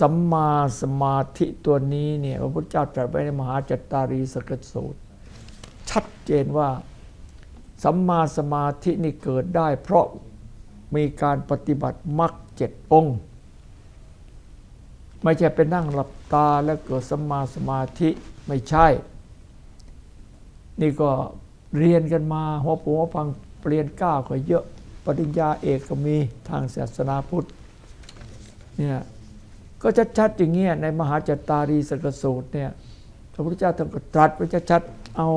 สัมมาสมาธิตัวนี้เนี่ยพระพุทธเจ้าตรัสไว้ในมหาจัตตารีสกสูตร ชัดเจนว่าสัมมาสมาธินี่เกิดได้ เพราะมีการปฏิบัติมรรคเจ็ดองค์ ไม่ใช่ไปนั่งหลับตาแล้วเกิดสัมมาสมาธิไม่ใช่ นี่ก็เรียนกันมาหัวปูหัวฟังเรียนก้าวก็เยอะปริญญาเอกก็มีทางศาสนาพุทธเนี่ย ก็ชัดๆอย่างเงี้ยในมหาจัตตารีสกสูตรเนี่ยพระพุทธเจ้าท่านก็ตรัสไว้ชัดๆเอา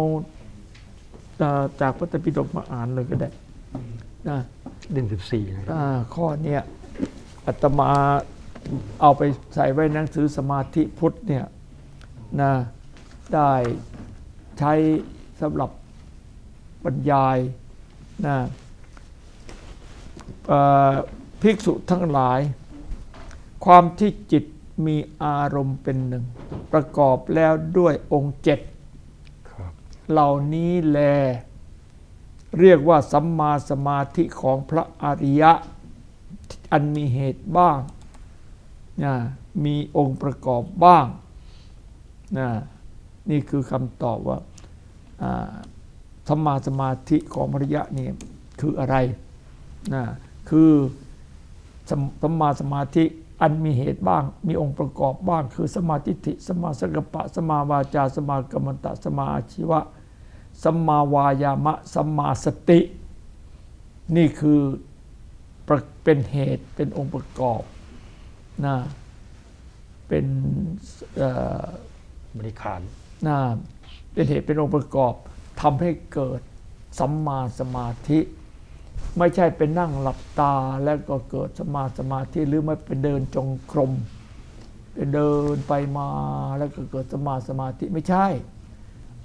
เอ่อจากพระไตรปิฎกมาอ่านเลยก็ได้นะเด่นสิบสี่นะครับอ่าข้อเนี้ยอาตมาเอาไปใส่ไว้หนังสือสมาธิพุทธเนี่ยนะได้ใช้สำหรับบรรยายนะเอ่อภิกษุทั้งหลาย ความที่จิตมีอารมณ์เป็นหนึ่ง ประกอบแล้วด้วยองค์เจ็ดครับเหล่านี้แล เรียกว่าสัมมาสมาธิของพระอริยะ อันมีเหตุบ้างนะมีองค์ประกอบบ้างนะนี่คือคำตอบว่าอ่าสัมมาสมาธิของพระอริยะนี่คืออะไรนะคือสมสัมมาสมาธิ อันมีเหตุบ้าง มีองค์ประกอบบ้าง คือสมาธิิสมาสังกัปปะ สมาวาจา สมากรรมตะ สมาอาชีวะสัมมาวายามะสัมมาสติ นี่คือประเป็นเหตุเป็นองค์ประกอบนะเป็นเอ่อบริขารนะเป็นเหตุเป็นองค์ประกอบทำให้เกิดสัมมาสมาธิ ไม่ใช่เป็นนั่งหลับตาแล้วก็เกิดสมาสมาธิหรือไม่เป็นเดินจงกรมเป็นเดินไปมาแล้วก็เกิดสมาสมาธิไม่ใช่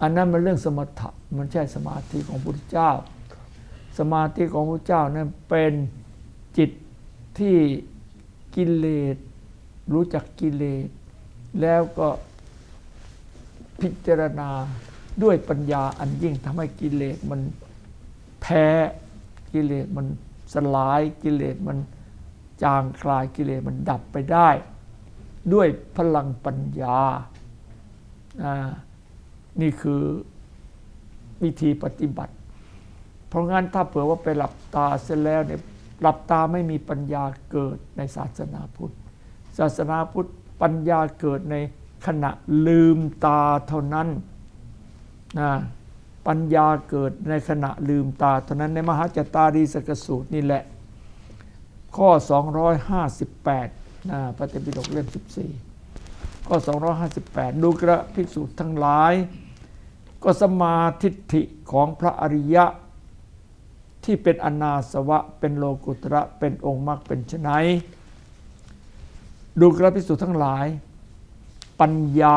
อันนั้นมันเรื่องสมถะมันใช่สมาธิของพระพุทธเจ้า สมาธิของพระเจ้านั้นเป็นจิตที่กิเลสรู้จักกิเลสแล้วก็พิจารณาด้วยปัญญาอันยิ่งทำให้กิเลสมันแพ้ กิเลสมันสลายกิเลสมันจางคลายกิเลสมันดับไปได้ ด้วยพลังปัญญาอ่านี่คือวิธีปฏิบัติ เพราะงั้นถ้าเผื่อว่าไปหลับตาเสร็จแล้วเนี่ยหลับตาไม่มีปัญญาเกิดในศาสนาพุทธ ศาสนาพุทธปัญญาเกิดในขณะลืมตาเท่านั้นนะ ปัญญาเกิดในขณะลืมตาเท่านั้นในมหาจตารีสกสูตรนี่แหละ ข้อ 258นะพระเตปิฎกเล่ม 14 ข้อ 258 ดูกระภิกษุทั้งหลาย ก็สมาทิฏฐิของพระอริยะ ที่เป็นอนาสวะ เป็นโลกุตระเป็นองค์มรรคเป็นไฉนดูกระภิกษุทั้งหลาย ปัญญา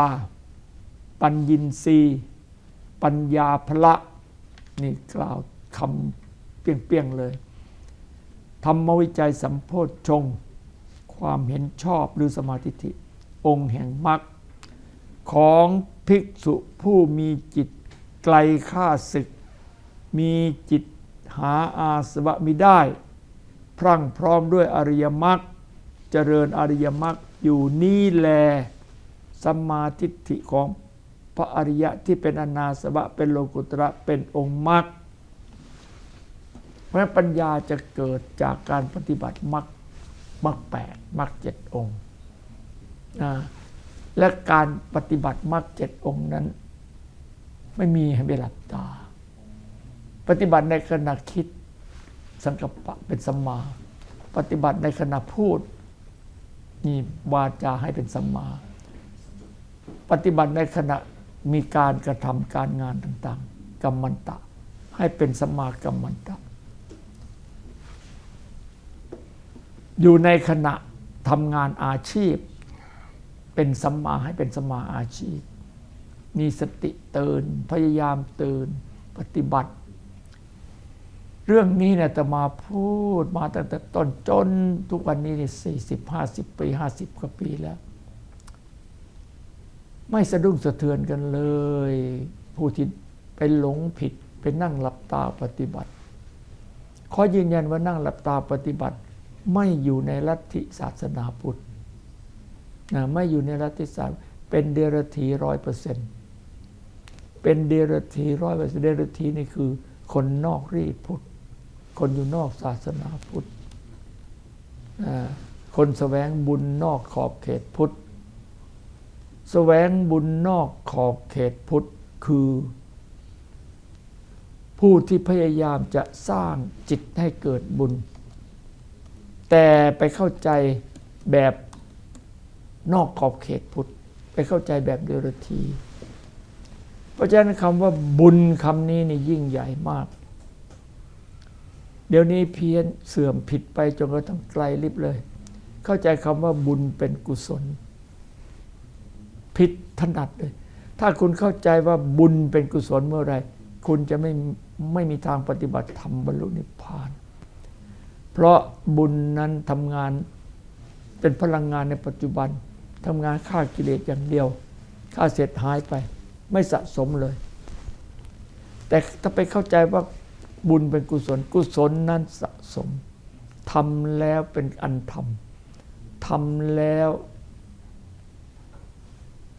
ปัญญินรี ปัญญาพละนี่กล่าวคำเปี้ยงๆเลย ธรรมวิจัยสัมโพธชง ความเห็นชอบหรือสมาธิิองค์แห่งมรรคของภิกษุผู้มีจิตไกลข้าศึก มีจิตหาอาสวะมิได้ พรั่งพร้อมด้วยอริยมรรคเจริญอริยมรรคอยู่นี่แลสมาทิฏฐิของ พระอริยะที่เป็นอนาสวะเป็นโลกุตระเป็นองค์มรรคเพราะฉะนั้นปัญญาจะเกิดจากการปฏิบัติมรรคมรรคแปดมรรคเจ็ดองค์นะและการปฏิบัติมรรคเจ็ดองค์นั้น ไม่มีให้ไปหลับตา ปฏิบัติในขณะคิดสังกัปปะเป็นสัมมา ปฏิบัติในขณะพูดมีวาจาให้เป็นสัมมา ปฏิบัติในขณะ มีการกระทำการงานต่างๆกัมมันตะ ให้เป็นสมากัมมันตะ อยู่ในขณะทำงานอาชีพ เป็นสัมมาให้เป็นสมาอาชีพ มีสติตื่นพยายามตื่นปฏิบัติ เรื่องนี้เนี่ยแตมาพูดมาตั้งแต่ต้นจนทุกวันนี้นี่สี่สิบห้าสิบปีห้าสิบกว่าปีแล้ว ไม่สะดุ้งสะเทือนกันเลย ผู้ที่ไปหลงผิดไปนั่งหลับตาปฏิบัติ ขอยืนยันว่านั่งหลับตาปฏิบัติ ไม่อยู่ในลัทธิศาสนาพุทธนะไม่อยู่ในรัที่สามเป็นเดรัจฉีร้อยเปอร์เซ็นต์เป็นเดรัจฉีร้อยเปอร์เซ็นต์เดรัจฉีนี่คือ คนนอกรีพุทธ คนอยู่นอกศาสนาพุทธคนแสวงบุญนอกขอบเขตพุทธ แสวงบุญนอกขอบเขตพุทธคือ ผู้ที่พยายามจะสร้างจิตให้เกิดบุญ แต่ไปเข้าใจแบบนอกขอบเขตพุทธไปเข้าใจแบบเดรัจฉีเพราะฉะนั้นคำว่าบุญคำนี้นี่ยิ่งใหญ่มาก เดี๋ยวนี้เพี้ยนเสื่อมผิดไปจนกระทั่งไกลลิบเลย เข้าใจคำว่าบุญเป็นกุศล ผิดถนัดเลย ถ้าคุณเข้าใจว่าบุญเป็นกุศลเมื่อไร คุณจะไม่ไม่มีทางปฏิบัติธรรมบรรลุนิพพาน เพราะบุญนั้นทำงานเป็นพลังงานในปัจจุบันทำงานฆ่ากิเลสอย่างเดียวฆ่าเสร็จหายไป ไม่สะสมเลย แต่ถ้าไปเข้าใจว่าบุญเป็นกุศล กุศลนั้นสะสมทำแล้วเป็นอันทำทำแล้ว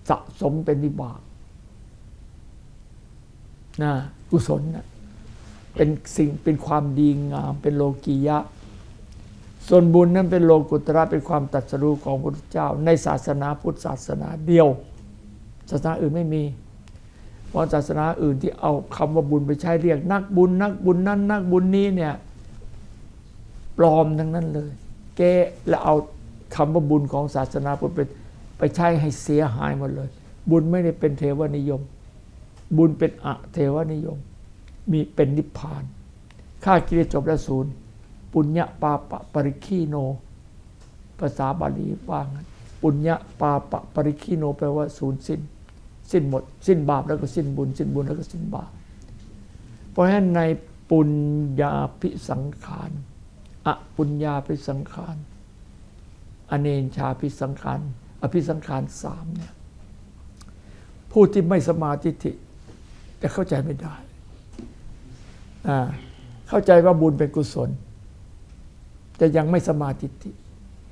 สะสมเป็นวิบากนะกุศลนะเป็นสิ่งเป็นความดีงาม เป็นโลกียะ ส่วนบุญนั้นเป็นโลกุตระเป็นความตัดสรู้ของพระพุทธเจ้า ในศาสนาพุทธศาสนาเดียว ศาสนาอื่นไม่มีเพราะศาสนาอื่นที่เอาคำว่าบุญไปใช้เรียกนักบุญ นักบุญนั้น นักบุญนี้เนี่ยปลอมทั้งนั้นเลยเกแล้วเอาคำว่าบุญของศาสนาพุทธไป ไปใช้ให้เสียหายหมดเลย บุญไม่ได้เป็นเทวนิยม บุญเป็นอะเทวนิยม มีเป็นนิพพานฆ่ากิเลสจบแล้วศูนย์ปุญญาปาปะปริคีโน ภาษาบาลีว่างั้นปุญญาปาปะปริคีโนแปลว่าศูนย์สิ้น สิ้นหมด สิ้นบาปแล้วก็สิ้นบุญ สิ้นบุญแล้วก็สิ้นบาปเพราะฉะนั้นในปุญญาพิสังขารอปุญญาพิสังขารอเนนชาพิสังขาร อภิสังขารสามเนี่ยผู้ที่ไม่สมาธิิจะเข้าใจไม่ได้ เข้าใจว่าบุญเป็นกุศล แต่ยังไม่สมาธิิ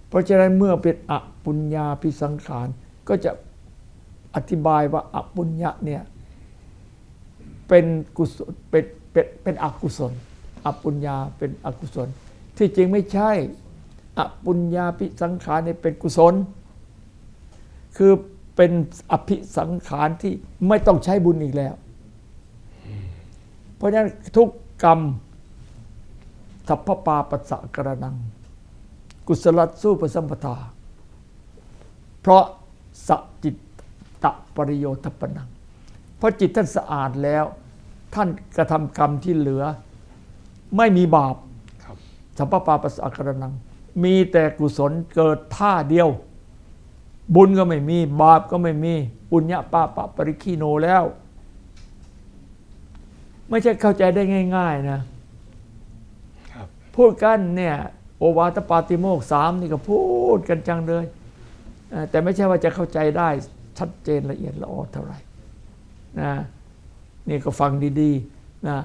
เพราะฉะนั้นเมื่อเป็นอปุญญาพิสังขาร ก็จะอธิบายว่าอปุญญะเนี่ยเป็นกุศลเป็นเป็นเป็นอกุศลอปุญญาเป็นอกุศล ที่จริงไม่ใช่อปุญญาพิสังขารเนี่ยเป็นกุศล คือเป็นอภิสังขารที่ไม่ต้องใช้บุญอีกแล้ว เพราะฉะนั้นทุกกรรมสัพพปาปัสสะกระนัง กุศลสู้ประสัมปทา เพราะสจิตตะปริโยทปนัง เพราะจิตท่านสะอาดแล้ว ท่านกระทำกรรมที่เหลือ ไม่มีบาปครับสัพพปาปัสสะกระนัง มีแต่กุศลเกิดท่าเดียว บุญก็ไม่มี บาปก็ไม่มี ปุญญาปาปะปริคีโนแล้ว ไม่ใช่เข้าใจได้ง่าย ๆ นะครับพูดกันเนี่ยโอวาทปาติโมกข์สามนี่ก็พูดกันจังเลยเอ่อแต่ไม่ใช่ว่าจะเข้าใจได้ชัดเจนละเอียดละออเท่าไหร่นะนี่ก็ฟังดีๆนะ